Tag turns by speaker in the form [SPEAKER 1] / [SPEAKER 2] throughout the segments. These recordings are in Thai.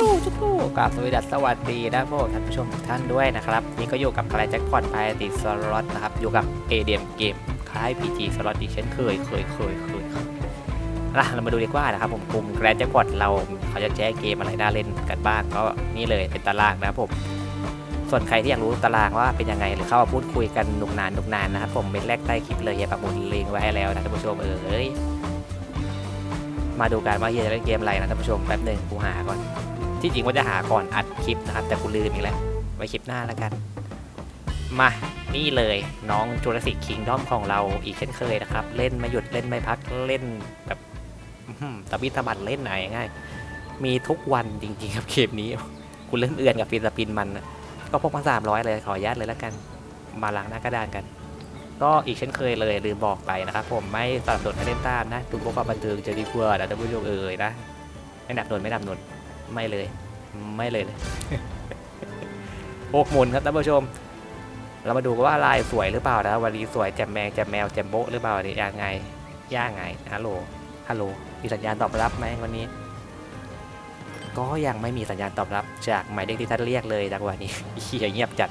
[SPEAKER 1] ทุกทุกกับสวัสดีสวัสดีนะพวกท่านผู้ชมทุกท่านด้วยนะครับ นี่ก็อยู่กับคลายแจ็คพอตพายติสล็อตนะครับ อยู่กับ ADM เกมคล้าย PG สล็อตอีกเช่นเคยเคยเคยเคยนะเรามาดูดีกว่านะครับผมกลุ่มแกรนแจ็คพอตเราเขาจะแจ้เกมอะไรน่าเล่นกันบ้างก็นี่เลยเป็นตารางนะครับผมส่วนใครที่อยากรู้ตารางว่าเป็นยังไงหรือเข้ามาพูดคุยกันหนุกนานหนุกนานนะครับผมเป็นแรกใต้คลิปเลยอย่าประมูลลิงไว้ให้แล้วนะท่านผู้ชมเอ้ยมาดูกันว่าเฮียจะเล่นเกมอะไรนะท่านผู้ชมแป๊บหนึ่งกูหาก่อน ที่จริงว่าจะหาก่อนอัดคลิปนะครับ แต่กูลืมอีกแล้ว ไว้คลิปหน้าแล้วกัน มานี่เลยน้องจูราสิกคิงด้อมของเราอีกเช่นเคยนะครับ เล่นไม่หยุดเล่นไม่พักเล่นแบบตะบิตะบัดเล่นไหนง่ายมีทุกวันจริงๆครับเกมนี้กูเริ่มเอือนกับฟินสปินมัน ก็พกมาสามร้อยเลยขออนุญาตเลยแล้วกัน มาล้างหน้ากระดานกัน ก็อีกเช่นเคยเลยลืมบอกไปนะครับ ผมไม่สนับสนุนให้เล่นตามนะดูพวกความบันเทิงจะดีกว่านะท่านผู้ชมเอ่ยนะไม่หนับหนุนไม่หนับหนุน ไม่เลย ไม่เลยเลยหกหมุนครับท่านผู้ชม เรามาดูกันว่าลายสวยหรือเปล่านะวันนี้สวยแจมแมงแจมแมวแจมโบะหรือเปล่าเนี่ยยังไงย่างไงฮัลโหลฮัลโหลมีสัญญาณตอบรับไหมวันนี้ ก็ยังไม่มีสัญญาณตอบรับ จากหมายเลขที่ท่านเรียกเลยจังหวะนี้เฮียเงียบจัด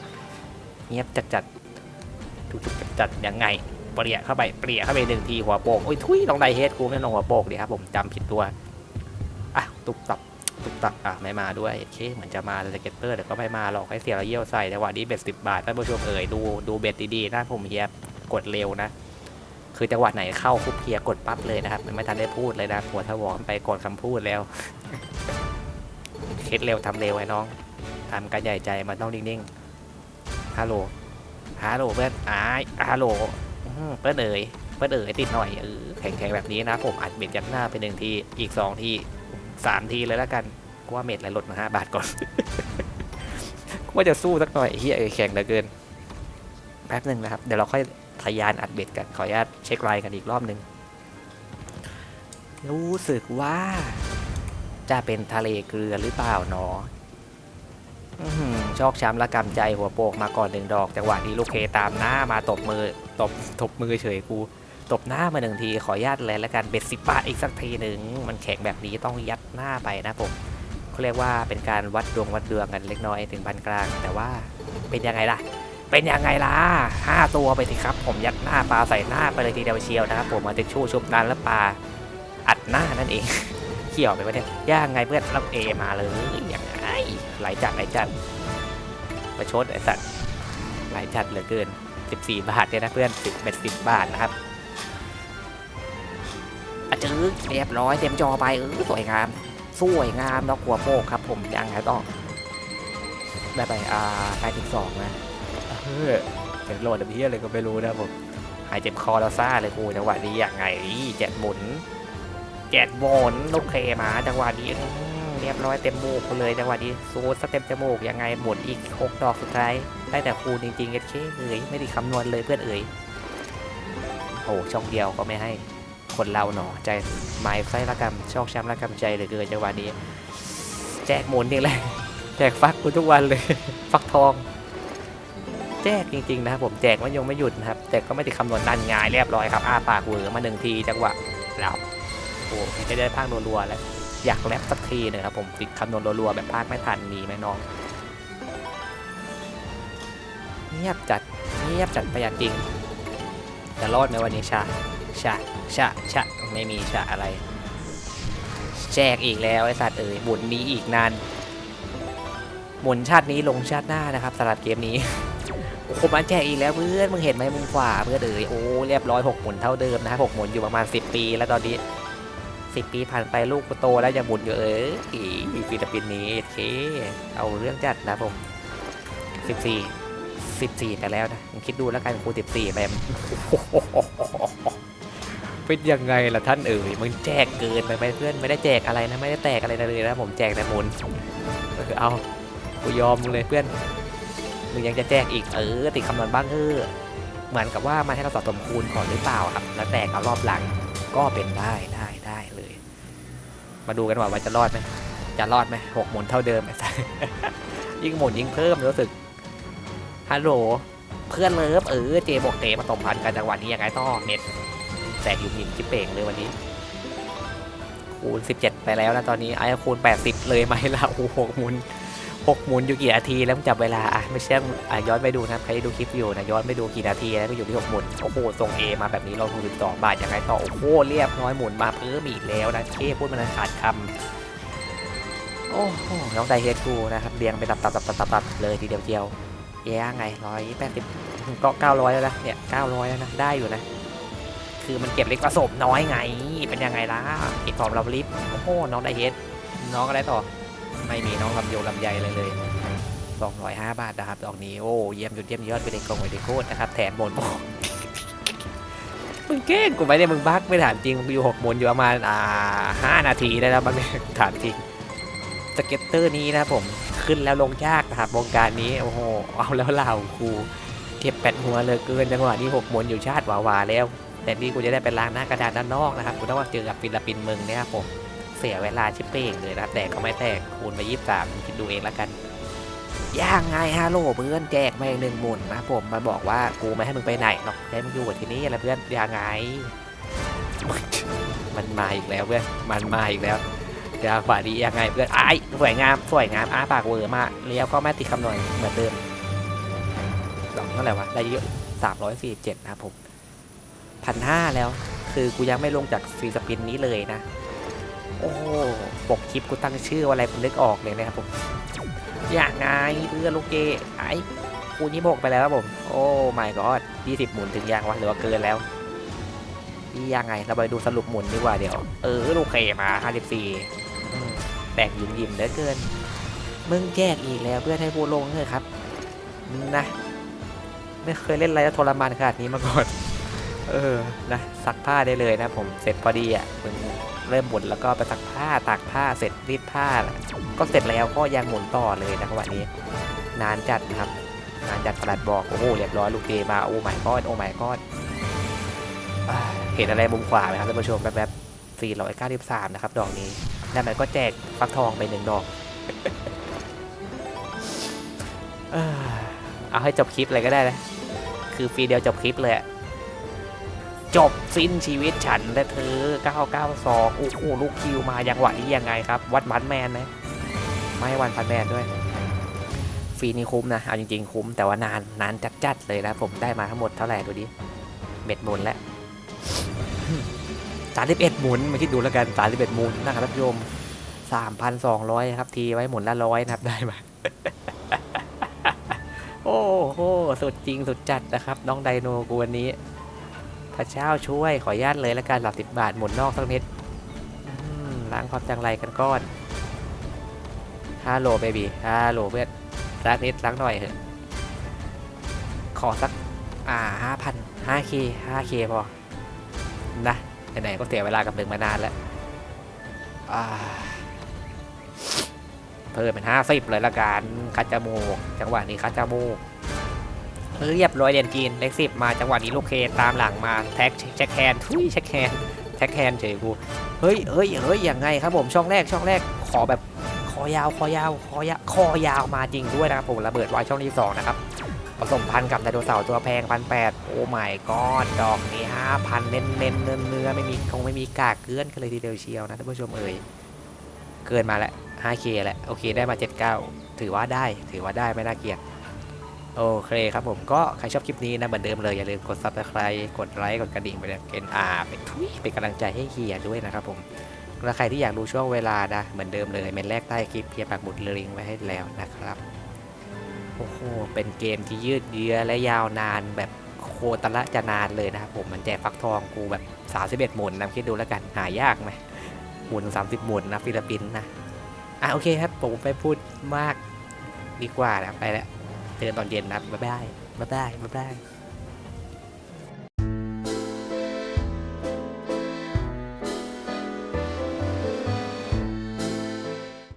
[SPEAKER 1] เงียบจัดจัดทุกๆจัดจัดยังไงเปลี่ยเข้าไปเปลี่ยเข้าไปหนึ่งทีหัวโป่งโอ้ยทุยน้องไดเฮดกูไม่น้องหัวโป่งดิครับผมจำผิดตัวอะตุบตับ ตุกตักอะไม่มาด้วยโอเคเหมือนจะมาแต่เก็ตเตอร์แต่ก็ไม่มาหรอกให้เสียเราเยี่ยวใส่แต่ว่านี้เบ็ดสิบบาทท่านผู้ชมเอ่ยดูดูเบ็ดดีๆนะผมเฮียกดเร็วนะ คือจังหวะไหนเข้าคุบเฮียกดปั๊บเลยนะครับไม่ทันได้พูดเลยนะหัวทวอนไปกดคำพูดแล้วคิดเร็วทำเร็วไอ้น้องทำกันใหญ่ใจมันต้องนิ่งๆฮัลโหลฮัลโหลเพื่อนอ้ายฮัลโหลเพื่อนเอ่ยเพื่อนเอ่ยติดหน่อยเออแข็งๆแบบนี้นะผมอัดเบ็ดยัดหน้าไปหนึ่งทีอีกสองที สามทีเลยแล้วกันกูว่าเม็ดอะไรลดมาห้าบาทก่อนกูว่าจะสู้สักหน่อยเฮียแข็งเหลือเกิน แป๊บหนึ่งนะครับ เดี๋ยวเราค่อยทะยานอัดเบ็ดกัน ขออนุญาตเช็คไลน์กันอีกรอบหนึ่งรู้สึกว่า จะเป็นทะเลเกลือหรือเปล่าหนออื้อชอกช้ำและกำใจหัวโปกมาก่อนหนึ่งดอก จังหวะนี้ลูกเคตามหน้ามาตบมือตบตบมือเฉยกู ตบหน้ามาหนึ่งทีขออนุญาตเลยแล้วกันเบ็ดสิบบาทอีกสักทีหนึ่งมันแข็งแบบนี้ต้องยัดหน้าไปนะผมเขาเรียกว่าเป็นการวัดดวงวัดดวงกันเล็กน้อยถึงปานกลาง แต่ว่าเป็นยังไงล่ะ เป็นยังไงล่ะห้าตัวไปสิครับ ผมยัดหน้าปลาใส่หน้าไปเลยทีเดียวเชียวนะครับผมมาติดชู่ชุบนั้นแล้วปลาอัดหน้านั่นเองเขี่ยวไปวะเนี่ยย่างไงเพื่อนเราเอมาเลยอย่างไงไหลจัดไหลจัดประชดไอสัตว์ไหลจัดเหลือเกิน 14 บาทเนี่ยนะเพื่อน10เป็น10 บาทนะครับ อะจื้อเรียบร้อยเต็มจอไปเออสวยงามสวยงามแล้วหัวโปกครับ ผมยังไงต้องได้ไปอ่าไปถึงสองนะเออเป็นโหลดเฮียอะไรก็ไม่รู้นะผมหายเจ็บคอแล้วซ่าเลยกูจังหวะนี้อย่างไงเจ็ดหมุนเจ็ดหมุนลูกเคมาจังหวะนี้เรียบร้อยเต็มมูกเลยจังหวะนี้ซูดสเต็มจมูกยังไงหมุนอีกหกดอกสุดท้ายได้แต่คูณจริงๆเอ็ดเคเอ๋ยไม่ได้คำนวณเลยเพื่อนเอ๋ยโอ้ช่องเดียวก็ไม่ให้ คนเราหนอใจไม้ไส้ละกรรมชอกช้ำละกรรมใจเหลือเกินจังหวะนี้ แจกหมุนนี่แหละแจกฟักกูทุกวันเลย ฟักทอง แจกจริงๆนะครับผมแจกมันยังไม่หยุดนะครับ แต่ก็ไม่ได้คำนวณนันง่ายเรียบร้อยครับอ้าปากเหวอมาหนึ่งทีจังหวะแล้วโอ้จะได้ภาครัวๆแล้วอยากแรปสักทีหนึงครับผมติดคำนวณรัวๆแบบภาคไม่ทันมีไหมน้องเงียบจัดเงียบจัดประหยัดจริงจะรอดในวันนี้ชา ชะชะชะไม่มีชะอะไรแจกอีกแล้วไอสัตว์เอ๋ยหมุนนี้อีกนานหมุนชาตินี้ลงชาติหน้านะครับสำหรับเกมนี้โอ้โหมันแจกอีกแล้วเพื่อนมึงเห็นไหมมุมขวาเพื่อนเอ๋ยโอ้เรียบร้อยหกหมุนเท่าเดิมนะครับหกหมุนอยู่ประมาณ10ปี แล้วตอนนี้สิปีผ่านไปลูกโตแล้วยังหมุนอยู่เอ๋ยอีฟิลิปปินส์นี้โอเคเอาเรื่องจัดนะผม14 14กันแล้วนะคิดดูแล้วกันครู14ไปมัน เป็นยังไงล่ะท่านเอ๋ยมึงแจกเกินไปไหมเพื่อนไม่ได้แจกอะไรนะไม่ได้แตกอะไรเลยนะผมแจกแต่หมุนเออเอากูยอมมึงเลยเพื่อนมึงยังจะแจกอีกเออติดคำนวณบ้างเออเหมือนกับว่ามันให้เราสะสมคูณก่อนหรือเปล่าครับ แล้วแตกเอารอบหลังก็เป็นได้ได้ได้เลย มาดูกันว่าว่าจะรอดไหมจะรอดไหมหกหมุนเท่าเดิมไอ้สัสยิ่งหมุนยิ่งเพิ่มรู้สึกฮัลโหลเพื่อนเลิฟเออเจบอกเตะมาตบพันกันจังหวะนี้ยังไงต่อเน็ต แตกอยู่หินจิบเป่งเลยวันนี้ คูณ 17 ไปแล้วนะตอนนี้ไอ้คูณ 80 เลยไหมล่ะโอ้โหหกหมุนหกหมุนอยู่กี่นาทีแล้วมึงจับเวลาอะไม่เชื่ออะย้อนไปดูนะใครดูคลิปอยู่นะย้อนไปดูกี่นาทีแล้วก็อยู่ที่หกหมุนโอ้โหส่ง A มาแบบนี้เราคูณ12บาทยังไงต่อโอ้โหเรียบร้อยหมุนมาเพิ่มอีกแล้วนะเท่พูดมันขาดคำโอ้โหน้องไดเฮดกูนะครับเรียงไปตับตับตับตับตับตับเลยทีเดียวเดียวแย่ไงร้อยแปดสิบก็เก้าร้อยแล้วนะเนี่ยเก้าร้อยแล้วนะได้อยู่นะ คือมันเก็บเล็กผสมน้อยไง เป็นยังไงล่ะอีกสองลำลิฟโอ้โหน้องไดเฮดน้องอะไรต่อ ไม่มีน้องลำโยลำใยเลยเลยสองร้อยห้าบาทนะครับดอกนี้โอ้เยี่ยมยดเยี่ยมยอดไปเด็กกงไปเด็กโคตรนะครับแถมบนบอกมึงเก้งกูไม่ได้มึงบักไม่ถามจริงอยู่หกโมนอยู่ประมาณอ่าห้านาทีได้แล้วมันถามจริงสเก็ตเตอร์นี้นะครับผมขึ้นแล้วลงยากนะครับวงการนี้โอ้โหเอาแล้วเหล่าครูเก็บแปดหัวเลยเกินจังหวะนี้หกโมนอยู่ชาติหวาๆแล้ว แต่นี่กูจะได้เป็นล้างหน้ากระดานด้านนอกนะครับกูต้องมาเจอกับฟิลิปปินเมืองเนี่ยครับผมเสียเวลาชิปเป้งเลยนะครับแต่ก็ไม่แตกคูณไปยี่สิบสามคิดดูเองแล้วกันย่างไงฮัลโหลเพื่อนแจกมาอีกหนึ่งหมุนนะผมมาบอกว่ากูไม่ให้มึงไปไหนหรอกให้มึงอยู่ที่นี่แหละเพื่อนย่างไง มันมาอีกแล้วเพื่อนมันมาอีกแล้วจะฝาดียังไงเพื่อนไอ้สวยงามสวยงามอ้าปากเวอร์มากเลี้ยวก็ไม่ติดคำหน่อยเหมือนเดิมดอกเท่าไหร่วะได้เยอะสามร้อยสี่สิบเจ็ดนะครับผม พันห้าแล้ว คือกูยังไม่ลงจากฟรีสปินนี้เลยนะ โอ้โหปกคลิปกูตั้งชื่ออะไรผมนึกออกเลยนะครับผม อย่างไงเพื่อนลูกเกไอ้กูยี่หกไปแล้วครับผม โอ้ my god ยี่สิบหมุนถึงยังวะหรือว่าเกินแล้วยังไง เราไปดูสรุปหมุนดีกว่าเดี๋ยว เออโอเคมาห้าสิบสี่แตกยิ้มยิ้มๆเหลือเกิน มึงแจกอีกแล้วเพื่อนให้ผู้ลงเถอะครับ นะ ไม่เคยเล่นอะไรแล้วทรมานขนาดนี้มาก่อน เออ นะซักผ้าได้เลยนะผมเสร็จพอดีอะมึงเริ่มหมุนแล้วก็ไปซักผ้าตากผ้าเสร็จรีดผ้า ก็เสร็จแล้วก็ยังหมุนต่อเลยนะวันนี้ นานจัดนะครับ นานจัดประหลัดบอกโอ้โหเรียบร้อยลูกเกมาโอ้ไม่ก้อนโอ้ไม่ก้อนเห็นอะไรมุมขวาไหมครับท่านผู้ชมแบบแบบ493 นะครับ ดอกนี้แล้วมันก็แจกฟักทองไปหนึ่งดอกเออเอาให้จบคลิปเลยก็ได้นะ คือฟรีเดียวจบคลิปเลยอะ จบสิ้นชีวิตฉันและเธอ 992 โอ้โหลูกคิวมายังหวะนี้ยังไงครับ วัดมันแมนไหมไม่วันพันแมนด้วย ฟรีนี่คุ้มนะ เอาจริงๆ คุ้มแต่ว่านานนานจัดๆเลยนะผมได้มาทั้งหมดเท่าไหร่ดูดิเบ็ดหมุนแล้วสามสิบเอ็ดหมุนมาคิดดูแล้วกันสามสิบเอ็ดหมุนนะครับท่านผู้ชมสามพันสองร้อยครับ ทีไว้หมุนละร้อยนะครับได้มาโอ้โหสุดจริงสุดจัดนะครับ น้องไดโนกูวันนี้ พระเจ้าช่วยขออนุญาตเลยแล้วกันหลักสิบบาทหมุนนอกสักนิดล้างความจังไรกันก้อนฮัลโหลเบบี้ฮัลโหลเพื่อนล้างนิดล้างหน่อยเถอะขอสักอ่าห้าพันห้าเคห้าเคพอนะไหนๆก็เสียเวลากับมึงมานานแล้วเพิ่มเป็นห้าสิบเลยละกันคัดจมูกจังหวะนี้คัดจมูก เรียบร้อยเรียนกินเลขสิบมาจังหวะนี้ลูกเคตามหลังมาแท็กเช็คแฮนทุยเช็คแฮนแท็กแฮนเฉยกูเฮ้ยเฮ้ยเฮ้ยยังไงครับผมช่องแรกช่องแรกขอแบบคอยาวคอยาวคอยาวคอยาวมาจริงด้วยนะครับผมระเบิดไว้ช่องที่สองนะครับผสมพันธุ์กับไดโนเสาร์ตัวแพงพันแปดโอ้ไม่ก็ดอกนี้ห้าพันเน้นเน้นเนื้อเนื้อไม่มีคงไม่มีกากเกลื่อนกันเลยทีเดียวเชียวนะท่านผู้ชมเอ่ยเกินมาแล้ว 5K แหละโอเคได้มา 79 ถือว่าได้ถือว่าได้ไม่น่าเกลียด โอเคครับผมก็ใครชอบคลิปนี้นะเหมือนเดิมเลย อย่าลืมกด subscribe กดไลค์กดกระดิ่งไปเลยเกนอาเป็นทุยเป็นกำลังใจให้เฮียด้วยนะครับผมแล้วใครที่อยากดูช่วงเวลานะเหมือนเดิมเลยเมนแรกใต้คลิปเพียปักหมุดลิงไว้ให้แล้วนะครับโอ้โหเป็นเกมที่ยืดเยื้อและยาวนานแบบโคตรละจะนานเลยนะครับผมมันแจกฟักทองกูแบบ 31 หมุนนะคิดดูแล้วกันหายากไหมหมุน 30 หมุนนะฟิลิปปินส์นะอะโอเคครับผมไปพูดมากดีกว่านะไปแล้ว เจอกันตอนเย็นนะบ๊ายบายบ๊ายบายบ๊ายบาย